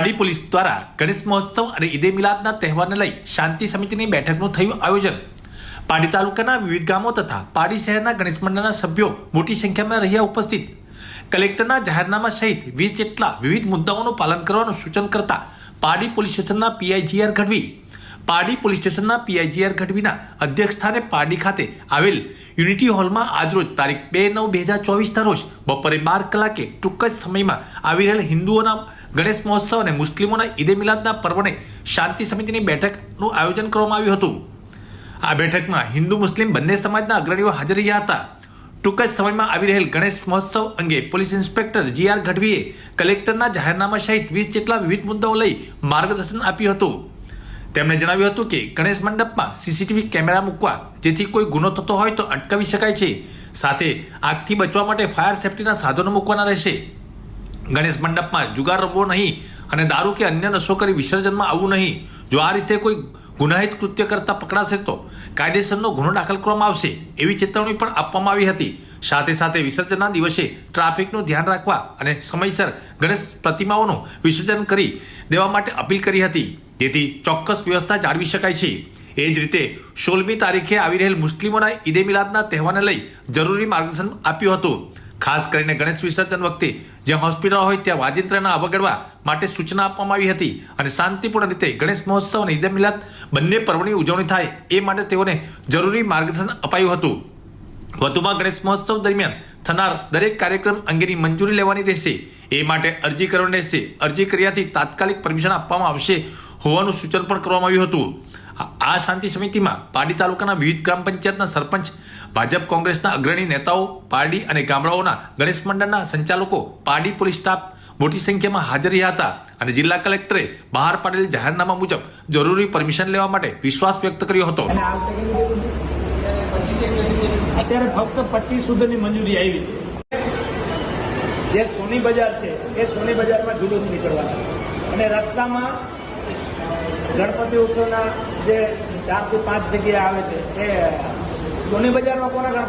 પાડી પોલીસ દ્વારા ગણેશ મહોત્સવ અને ઈદે મિલાદના તહેવારને લઈ શાંતિ સમિતિની બેઠકનું થયું આયોજન. પાડી તાલુકાના વિવિધ ગામો તથા પાડી શહેરના ગણેશ મંડળના સભ્યો મોટી સંખ્યામાં રહ્યા ઉપસ્થિત. કલેક્ટરના જાહેરનામા સહિત વીસ જેટલા વિવિધ મુદ્દાઓનું પાલન કરવાનું સૂચન કરતા પાડી પોલીસ સ્ટેશનના પીઆઈજીઆર ગઢવી પાડી પોલીસ સ્ટેશનના પીઆઈજીઆર ગઢવીના અધ્યક્ષ પારડી ખાતે આવેલ યુનિટી હોલમાં આજરોજ તારીખ બે નવ બે હજાર ચોવીસના રોજ બપોરે બાર કલાકે ટૂંક જ સમયમાં આવી રહેલ હિન્દુઓના ગણેશ મહોત્સવ અને મુસ્લિમોના ઈદે મિલાદના પર્વને શાંતિ સમિતિની બેઠકનું આયોજન કરવામાં આવ્યું હતું. આ બેઠકમાં હિન્દુ મુસ્લિમ બંને સમાજના અગ્રણીઓ હાજર રહ્યા હતા. ટૂંક જ સમયમાં આવી રહેલ ગણેશ મહોત્સવ અંગે પોલીસ ઇન્સ્પેક્ટર જી આર ગઢવીએ કલેક્ટરના જાહેરનામા સહિત વીસ જેટલા વિવિધ મુદ્દાઓ લઈ માર્ગદર્શન આપ્યું હતું. તેમણે જણાવ્યું હતું કે ગણેશ મંડપમાં સીસીટીવી કેમેરા મૂકવા જેથી કોઈ ગુનો થતો હોય તો અટકાવી શકાય છે. સાથે આગથી બચવા માટે ફાયર સેફટીના સાધનો મૂકવાના રહેશે. ગણેશ મંડપમાં જુગાર રમવો નહીં અને દારૂ કે અન્ય નશો કરી વિસર્જનમાં આવવું નહીં. જો આ રીતે કોઈ ગુનાહિત કૃત્ય કરતા પકડાશે તો કાયદેસરનો ગુનો દાખલ કરવામાં આવશે એવી ચેતવણી પણ આપવામાં આવી હતી. સાથે સાથે વિસર્જનના દિવસે ટ્રાફિકનું ધ્યાન રાખવા અને સમયસર ગણેશ પ્રતિમાઓનું વિસર્જન કરી દેવા માટે અપીલ કરી હતી. તેથી ચોક્કસ વ્યવસ્થા જાળવી શકાય છે. એ જ રીતે સોળમી તારીખે આવી રહેલ મુસ્લિમોના ઈદે મિલાદના તહેવારને લઈ જરૂરી માર્ગદર્શન આપ્યું હતું. ખાસ કરીને ગણેશ વિસર્જન વખતે જ્યાં હોસ્પિટલ હોય ત્યાં વાજિંત્રના અવગડવા માટે સૂચના આપવામાં આવી હતી અને શાંતિપૂર્ણ રીતે ગણેશ મહોત્સવ અને ઈદે મિલાદ બંને પર્વની ઉજવણી થાય એ માટે તેઓને જરૂરી માર્ગદર્શન અપાયું હતું. વધુમાં ગણેશ મહોત્સવ દરમિયાન થનાર દરેક કાર્યક્રમ અંગેની મંજૂરી લેવાની રહેશે. એ માટે અરજી કરવાની રહેશે. અરજી કર્યાથી તાત્કાલિક પરમિશન આપવામાં આવશે. હોવાનું સૂચન પણ કરવામાં આવ્યું હતું. આ- શાંતિ સમિતિમાં પાડી તાલુકાના વિવિધ ગ્રામ પંચાયતના સરપંચ, ભાજપ કોંગ્રેસના અગ્રણી નેતાઓ, પારડી અને ગામડાઓના ગણેશ મંડળના સંચાલકો, પારડી પોલીસ સ્ટાફ મોટી સંખ્યામાં હાજર રહ્યા હતા અને જિલ્લા કલેક્ટરે બહાર પાડેલ જાહેરનામા મુજબ જરૂરી પરમિશન લેવા માટે વિશ્વાસ વ્યક્ત કર્યો હતો? અત્યારે ફક્ત પચીસ સુધીની મંજૂરી આવી છે. જે સોની બજાર છે, એ સોની બજારમાં જુલુસ નીકળવાના અને રસ્તામાં ગણપતિ ઉત્સવના જે ચારથી પાંચ જગ્યાએ આવે છે એ સોની બજારમાં કોના ગણપતિ